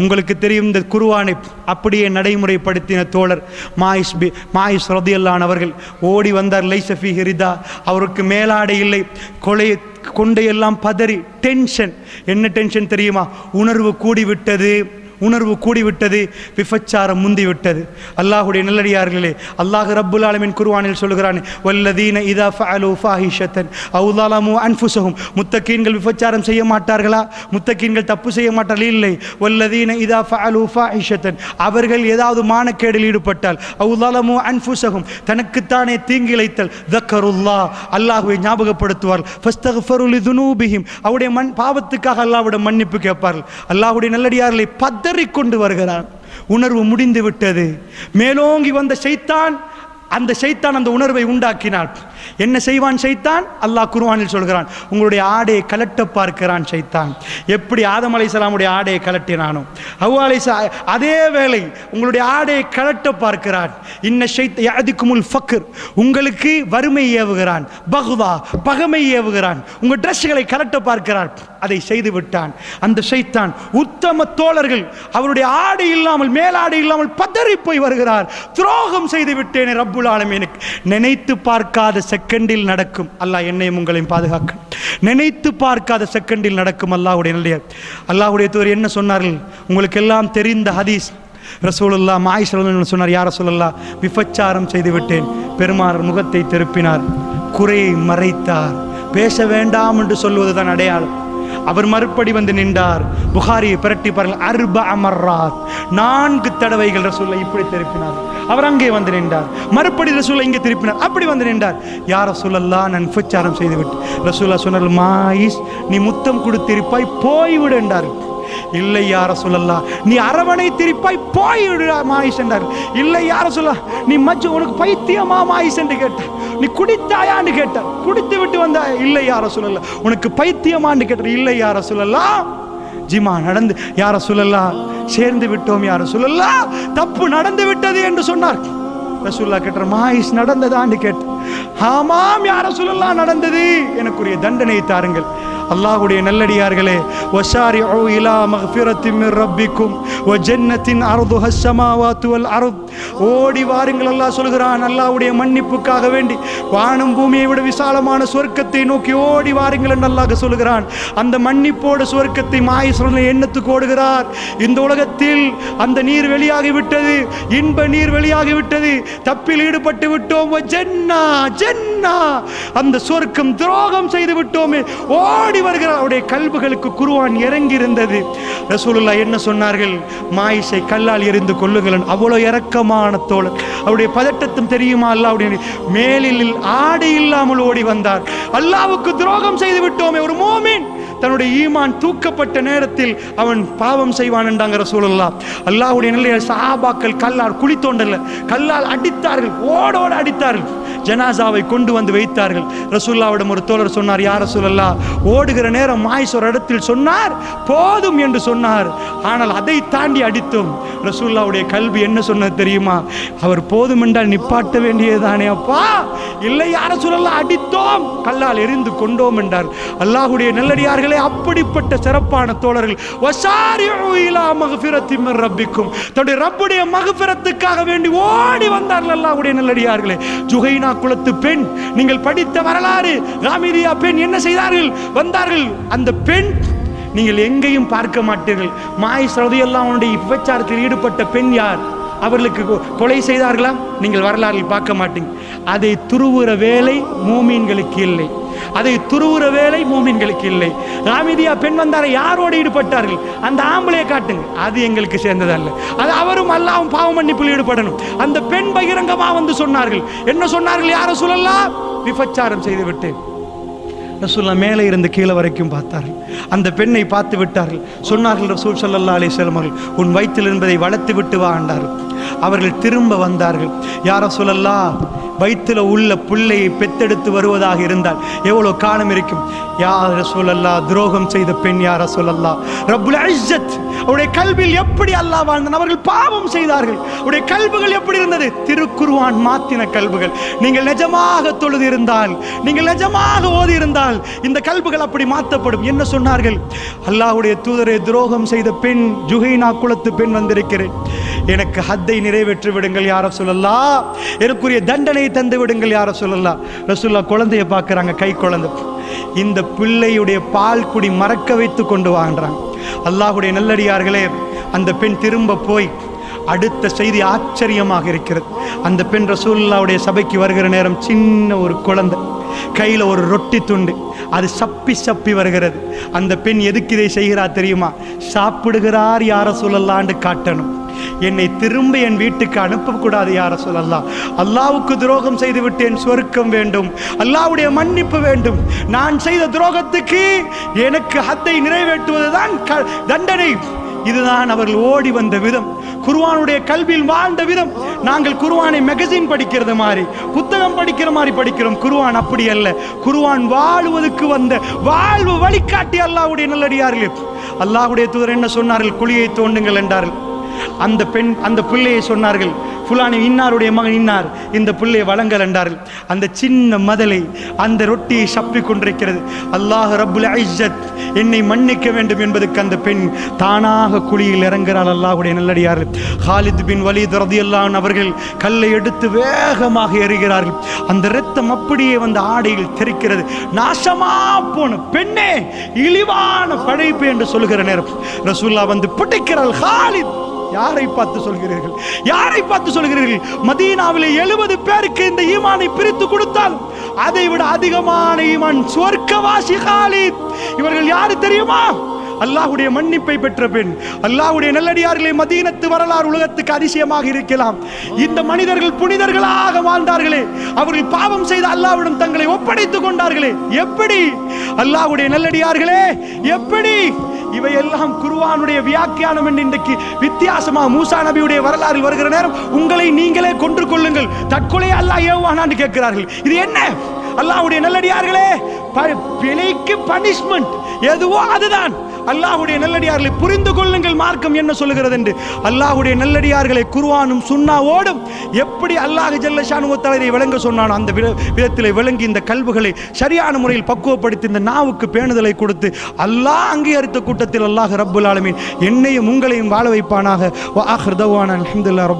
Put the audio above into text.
உங்களுக்கு தெரியும் இந்த குருவானை அப்படியே நடைமுறைப்படுத்தின தோழர் மாயிஸ் பி மாயிஸ் ரதியல்லான் அவர்கள். ஓடி வந்தார் லைசஃபி ஹிரிதா அவருக்கு மேலாடை இல்லை. கொலை கொண்டையெல்லாம் பதறி டென்ஷன். என்ன டென்ஷன் தெரியுமா? உணர்வு கூடிவிட்டது. உணர்வு கூடிவிட்டது விபச்சாரம் முந்திவிட்டது. அல்லாஹுடைய நல்லடியார்களே அல்லாஹ் ரப்புல் ஆலமின் குருவானில் சொல்கிறான் வல்லதீன இதா ஃபஅலு ஃபாஹிஷத்தன் அவுதாலமு அன்ஃபுசஹும் முத்தக்கீன்கள் விபச்சாரம் செய்ய மாட்டார்களா? முத்தக்கீன்கள் தப்பு செய்ய மாட்டார்கள்? இல்லை. வல்லதீன இதா ஃபஅலு ஃபாஹிஷத்தன். அவர்கள் ஏதாவது மானக்கேடில் ஈடுபட்டால் அவுதாலமு அன்ஃபுசஹும் தனக்குத்தானே தீங்கிழைத்தல் தக்கருல்லா அல்லாஹுவை ஞாபகப்படுத்துவார் ஃபஸ்தஃபருலி துனூபிஹிம் அவருடைய மண் பாவத்துக்காக அல்லாஹ்விடம் மன்னிப்பு கேட்பார்கள். அல்லாஹுடைய நல்லடியார்களை பத்த கொண்டு வருகிறான். உணர்வு முடிந்து விட்டது மேலோங்கி வந்த சைத்தான் அந்த ஷைத்தான் அந்த உணர்வை உண்டாக்கினான் என்ன செய்வான் சைத்தான்? அல்லாஹ் குருவானில் சொல்கிறான் உங்களுடைய ஆடையை கலட்ட பார்க்கிறான் சைத்தான். எப்படி ஆதம் அலைசலாமுடைய ஆடையை கலட்டினானோ அவ்வா அலை அதே வேளை உங்களுடைய ஆடையை கலட்ட பார்க்கிறான். இன்ன ஷைத் யாதிக்குமுல் ஃபக்ர். உங்களுக்கு வறுமை ஏவுகிறான் பகுவா பகமை ஏவுகிறான். உங்கள் ட்ரெஸ்களை கலட்ட பார்க்கிறான். அதை செய்து விட்டான். அந்த ஷைத்தான் உத்தம தோழர்கள் அவருடைய ஆடை இல்லாமல் மேலாடை இல்லாமல் பதறி போய் வருகிறார். துரோகம் செய்து விட்டேனே ரப்புல் ஆலமீனுக்கு நினைத்து பார்க்காத செகண்டில் நடக்கும். அல்லாஹ் என்னையும் உங்களையும் பாதுகாக்க. நினைத்து பார்க்காத செகண்டில் நடக்கும் அல்லாஹுடைய நிலைய அல்லாஹுடைய தூர் என்ன சொன்னார்கள்? உங்களுக்கு எல்லாம் தெரிந்த ஹதீஸ். ரசூலுல்லா மாய் சொன்னார் யார சொல்லல்லா விபச்சாரம் செய்து விட்டேன். முகத்தை திருப்பினார். குறையை மறைத்தார். பேச வேண்டாம் என்று சொல்வதுதான் அடையாளம். அவர் மறுபடி வந்து நின்றார். புகாரியை பிரட்டி பாருங்கள். அர்ப அமர்ராத். நான்கு தடவைகள் ரசூலை இப்படி திருப்பினார். அவர் அங்கே வந்து நின்றார். மறுபடி ரசூலை இங்கே திருப்பினார். அப்படி வந்து நின்றார். யார் ரசூலல்லா நான் புச்சாரம் செய்து விட்டு ரசூல்லா சொன்னார் மாயிஸ் நீ முத்தம் கொடுத்திருப்பாய் போய்விடு என்றார். இல்லை யார சொல்லலா நீ அரவணை திருப்பாய் போய்விடு மாயிஸ் என்றார். இல்லை யார சொல்ல நீ மச்சு உனக்கு பைத்தியமா மாயிஸ் என்று கேட்டார். நீ குடித்தாயான்னு கேட்டார். குடித்து விட்டு வந்தா இல்லை யார சொல்லல உனக்கு பைத்தியமான்னு கேட்டார். இல்லை யார சொல்லலாம் ஜிமா நடந்து யார சொல்லலா சேர்ந்து விட்டோம் யார சொல்லலா தப்பு நடந்து விட்டது என்று சொன்னார். ரசூல்லா கேட்ட மாயிஸ் நடந்ததான்னு கேட்டு ஆமாம் யார சொல்லலாம் நடந்தது. எனக்குரிய தண்டனை தாருங்கள். அல்லாஹ்வுடைய நல்லடியார்களே வஷாரிஉ இலா மக்ஃபிரத்தின் மின் ரப்பிக்கும் ஜென்னத்தின் ஜன்னத்தின் அர்துஹ ஸமாவாத்து வல் அருத். ஓடி வாருங்கள் அல்லாஹ் சொல்கிறான் அல்லாஹ்வுடைய மன்னிப்புக்காக வேண்டி வானம் பூமியை விட விசாலமான சொர்க்கத்தை நோக்கி ஓடி வாருங்கள் என்று அல்லாஹ் சொல்கிறான். அந்த மன்னிப்போடு சொர்க்கத்தை மாய எண்ணத்துக்கு ஓடுகிறார். இந்த உலகத்தில் அந்த நீர் வெளியாகி விட்டது இன்ப நீர் வெளியாகி விட்டது தப்பில் ஈடுபட்டு விட்டோம். ஜென்னா ஜென்னா அந்த சொர்க்கம் துரோகம் செய்து விட்டோமே ஓடி வருகிறார் அவருடைய கல்புகளுக்கு குருவான் இறங்கி இருந்தது ரசூலுல்லா என்ன சொன்னார்கள்? மாயிஷை கல்லால் எறிந்து கொள்ளுங்கள் அவ்வளவு இறக்கமான தோழர். அவருடைய பதட்டத்தும் தெரியுமா அல்லாவுடைய மேலில் ஆடை இல்லாமல் ஓடி வந்தார். அல்லாவுக்கு துரோகம் செய்து விட்டோமே ஒரு மோமின். தன்னுடைய ஈமான் தூக்கப்பட்ட நேரத்தில் அவன் பாவம் செய்வான் என்றாங்கிற ரசூலுல்லா அல்லாஹுடைய நிலைய சாபாக்கள் கல்லால் குழி தோண்டல கல்லால் அடித்தார்கள் ஓடோட அடித்தார்கள் ஜனாசாவை கொண்டு வந்து வைத்தார்கள். ரசூல்லாவிடம் ஒரு தோழர் சொன்னார் யார் ரசூலல்லா ஓடுகிற நேரம் மாய்ஸ் ஒரு இடத்தில் சொன்னார் போதும் என்று சொன்னார். ஆனால் அதை தாண்டி அடித்தோம். ரசூல்லாவுடைய கல்வி என்ன சொன்னது தெரியுமா? அவர் போதும் என்றால் நிப்பாட்ட வேண்டியதுதானே அப்பா. இல்லை யார சொல்லலாம் அடித்தோம். கல்லால் எரிந்து கொண்டோம் என்றார். அல்லாஹுடைய நல்லடியார்கள் அப்படிப்பட்ட சிறப்பான தோழர்கள். ரப்பிக்கும். தன்னுடைய ரப்புடைய மகபிரத்துக்காக வேண்டி ஓடி வந்தார்கள் அல்லாவுடைய நல்லடியார்களே. ஜுகைனா குலத்து பெண் நீங்கள் படித்த வரலாறு ராமிரியா பெண் என்ன செய்தார்கள்? வந்தார்கள். அந்த பெண் நீங்கள் எங்கேயும் பார்க்க மாட்டீர்கள். மாய் சரதியெல்லாம் அவனுடைய விபச்சாரத்தில் ஈடுபட்ட பெண் யார்? அவர்களுக்கு கொலை செய்தார்களா? நீங்கள் வரலாறு பார்க்க மாட்டீங்க. அதை துருவுற வேலை மூமீன்களுக்கு இல்லை. அதை துருவுற வேலை மூமின்களுக்கு இல்லை. ராமிதியா பெண் வந்தார யாரோடு ஈடுபட்டார்கள்? அந்த ஆம்பளையை காட்டுங்க. அது எங்களுக்கு சேர்ந்ததல்ல. அது அவரும் அல்லாவும் பாவ மன்னிப்பில் ஈடுபடணும். அந்த பெண் பகிரங்கமா வந்து சொன்னார்கள். என்ன சொன்னார்கள்? யார சொல்லலாம் விபச்சாரம் செய்து விட்டேன். ரசூல்லா மேலே இருந்து கீழே வரைக்கும் பார்த்தார்கள். அந்த பெண்ணை பார்த்து விட்டார்கள். சொன்னார்கள் ரசூல் சல்லல்லா அலைஹி வஸல்லம் அவர்கள் உன் வயிற்றில் என்பதை வளர்த்து விட்டு வா அவர்கள் திரும்ப வந்தார்கள். யார சொல்லலாம் வயிற்றில் உள்ள பிள்ளையை பெத்தெடுத்து வருவதாக இருந்தால் எவ்வளோ காலம் இருக்கும்? யார சொல்லல்லா துரோகம் செய்த பெண் யார சொல்லல்லா ரபுல் அஜத் அவருடைய கல்வியில் எப்படி அல்லா வாழ்ந்தான்? அவர்கள் பாவம் செய்தார்கள். அவருடைய கல்விகள் எப்படி இருந்தது? திருக்குருவான் மாத்தின கல்விகள். நீங்கள் நிஜமாக தொழுது இருந்தால் நீங்கள் நிஜமாக ஓதி இருந்தால் இந்த கல்விகள் அப்படி மாற்றப்படும். என்ன சொன்னார்கள்? அல்லாஹுடைய தூதரை துரோகம் செய்த பெண் ஜுஹைனா குலத்து பெண் வந்திருக்கிறேன். எனக்கு ஹத்தை நிறைவேற்றி விடுங்கள் யார சொல்லலா எனக்குரிய தண்டனை தந்து விடுங்கள் யார சொல்லலா ரசுல்லா குழந்தைய பார்க்குறாங்க கை குழந்தை. இந்த பிள்ளையுடைய பால் குடி மறக்க வைத்து கொண்டு வாங்குறாங்க. அல்லாஹுடைய நல்லடியார்களே அந்த பெண் திரும்ப போய் அடுத்த செய்தி ஆச்சரியமாக இருக்கிறது. அந்த பெண் ரசூல்லாவுடைய சபைக்கு வருகிற நேரம் சின்ன ஒரு குழந்தை. கையில் ஒரு ரொட்டி துண்டு. அது சப்பி சப்பி வருகிறது. அந்த பெண் எதுக்கு இதை செய்கிறா தெரியுமா? சாப்பிடுகிறார் யார சொல்லலான்னு காட்டணும். என்னை திரும்ப என் வீட்டுக்கு அனுப்பக்கூடாது யார சொல்லலாம் அல்லாவுக்கு துரோகம் செய்து விட்டேன் சொருக்கம் வேண்டும். அல்லாவுடைய மன்னிப்பு வேண்டும். நான் செய்த துரோகத்துக்கு எனக்கு ஹத்தை நிறைவேற்றுவதுதான் தண்டனை. இதுதான் அவர்கள் ஓடி வந்த விதம். குருவானுடைய கல்வியில் வாழ்ந்த விதம். நாங்கள் குருவானை மெகசின் படிக்கிறது மாதிரி புத்தகம் படிக்கிற மாதிரி படிக்கிறோம். குருவான் அப்படி அல்ல. குருவான் வாழ்வதற்கு வந்த வாழ்வு வழிகாட்டி அல்லாஹ்வுடைய நல்லடியார்களே. அல்லாவுடைய தூதர் என்ன சொன்னார்கள்? குழியை தோண்டுங்கள் என்றார்கள். அந்த பெண் அந்த பிள்ளையை சொன்னார்கள் ஃபுலானி இன்னாருடைய மகன் இன்னார்? இந்த பிள்ளையை வழங்கல் என்றார்கள். அந்த சின்ன மதலை அந்த ரொட்டியை சப்பி கொண்டிருக்கிறது. அல்லாஹ் ரப்புல் ஐஜத் என்னை மன்னிக்க வேண்டும் என்பதற்கு அந்த பெண் தானாக குழியில் இறங்குகிறாள். அல்லாஹுடைய நல்லடியார்கள். ஹாலித் பின் வலீத் ரதியல்லான் அவர்கள் கல்லை எடுத்து வேகமாக எறிகிறார்கள். அந்த ரத்தம் அப்படியே வந்து ஆடையில் தெரிக்கிறது. நாசமா போன பெண்ணே இழிவான படைப்பு என்று சொல்லுகிற நேரம். ரசூல்லா வந்து பிடிக்கிறாள். ஹாலித் யாரை பார்த்து சொல்கிறீர்கள்? யாரை பார்த்து சொல்கிறீர்கள்? மதீனாவிலே எழுபது பேருக்கு இந்த ஈமானை பிரித்து கொடுத்தால் அதை விட அதிகமான ஈமான் சொர்க்கவாசி காலித். இவர்கள் யாரு தெரியுமா? அல்லாஹ்வுடைய மன்னிப்பை பெற்ற பெண். அல்லாஹுடைய நல்லடியார்களே மதீனத்து வரலாறு உலகத்துக்கு அதிசயமாக இருக்கலாம். இந்த மனிதர்கள் புனிதர்களாக வாழ்ந்தார்களே. அவர்கள் பாவம் செய்த அல்லாஹ்விடம் தங்களை ஒப்படைத்துக் கொண்டார்களே. எப்படி? அல்லாஹ்வுடைய நல்லடியார்களே எப்படி? இவையெல்லாம் குருவானுடைய வியாக்கியானம் என்று இன்றைக்கு வித்தியாசமா மூசா நபியுடைய வரலாறு வருகிற நேரம் உங்களை நீங்களே கொன்று கொள்ளுங்கள். தற்கொலை அல்லாஹ் ஏவானான்னு கேட்கிறார்கள். இது என்ன? அல்லாஹ்வுடைய நல்லடியார்களே ப- பிழைக்கு பனிஷ்மெண்ட் எதுவோ அதுதான். அல்லாஹுடைய நல்லடியார்களை புரிந்து கொள்ளுங்கள் மார்க்கம் என்ன சொல்லுகிறது என்று. அல்லாஹ்வுடைய நல்லடியார்களை குருவானும் சுன்னாவோடும் எப்படி அல்லாஹ் ஜல்லஷானு தலைவரை விளங்க சொன்னானோ அந்த விதத்தில் விளங்கி இந்த கல்வுகளை சரியான முறையில் பக்குவப்படுத்தி இந்த நாவுக்கு பேணுதலை கொடுத்து அல்லாஹ் அங்கீகரித்த கூட்டத்தில் அல்லாஹ் ரப்புல் ஆலமீன் என்னையும் உங்களையும் வாழ வைப்பானாக. வ ஆஹிர் தவானா அல்ஹம்துலில்லாஹ்